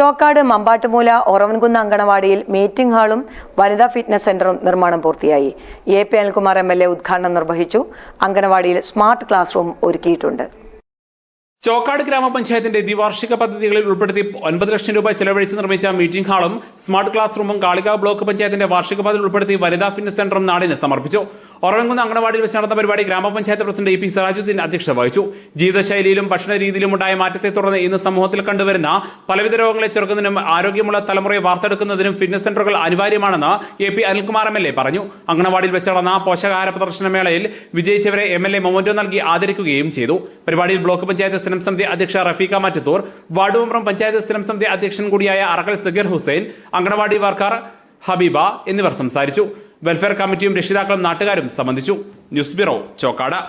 ചോക്കാട് മമ്പാട്ടുമൂല ഒറവൻകുന്ന് അങ്കണവാടിയിൽ മീറ്റിംഗ് ഹാളും വനിതാ ഫിറ്റ്നസ് സെന്ററും നിർമ്മാണം പൂർത്തിയായി. A P Anilkumar M L A ഉദ്ഘാടനം നിർവഹിച്ചു. അങ്കണവാടിയിൽ സ്മാർട്ട് ക്ലാസ് റൂം ഒരുക്കിയിട്ടുണ്ട്. ചോക്കാട് ഗ്രാമപഞ്ചായത്തിന്റെ ദ്വിവാർഷിക പദ്ധതികളിൽ ഉൾപ്പെടുത്തി ഒൻപത് ലക്ഷം രൂപ ചെലവഴിച്ച് നിർമ്മിച്ച മീറ്റിംഗ് ഹാളും സ്മാർട്ട് ക്ലാസ് റൂമും കാളികാവ് ബ്ലോക്ക് പഞ്ചായത്തിന്റെ വാർഷിക പദ്ധതി ഉൾപ്പെടുത്തി വനിതാ ഫിറ്റ്നസ് സെന്ററും നാടിന് സമർപ്പിച്ചു. ഒറവൻകുന്ന് അങ്കണവാടിയിൽ വെച്ച് നടന്ന പരിപാടി ഗ്രാമപഞ്ചായത്ത് പ്രസിഡന്റ് എ പി സിറാജുദ്ദീൻ അധ്യക്ഷത വഹിച്ചു. ജീവിതശൈലിയിലും ഭക്ഷണ രീതിയിലും ഉണ്ടായ മാറ്റത്തെ തുടർന്ന് ഇന്ന് സമൂഹത്തിൽ കണ്ടുവരുന്ന പലവിധ രോഗങ്ങളെ ചെറുക്കുന്നതിനും ആരോഗ്യമുള്ള തലമുറയെ വാർത്തെടുക്കുന്നതിനും ഫിറ്റ്നസ് സെന്ററുകൾ അനിവാര്യമാണെന്ന് A P Anilkumar M L A പറഞ്ഞു. അങ്കണവാടിയിൽ വെച്ച് നടന്ന പോഷകാഹാര പ്രദർശന മേളയിൽ വിജയിച്ചവരെ എം എൽ എ മൊമന്റോ നൽകി ആദരിക്കുകയും ചെയ്തു. പരിപാടിയിൽ ബ്ലോക്ക് പഞ്ചായത്ത് സ്ഥിരം സമിതി അധ്യക്ഷ റഫീഖ മാറ്റത്തൂർ വാർഡ് മെമ്പറും പഞ്ചായത്ത് സ്ഥിരം സമിതി അധ്യക്ഷൻ കൂടിയായ അറക്കൽ സഗീർ ഹുസൈൻ അങ്കണവാടി വർക്കർ ഹബീബ എന്നിവർ സംസാരിച്ചു. വെൽഫെയർ കമ്മിറ്റിയും രക്ഷിതാക്കളും നാട്ടുകാരും സംബന്ധിച്ചു. News bureau Chokkad.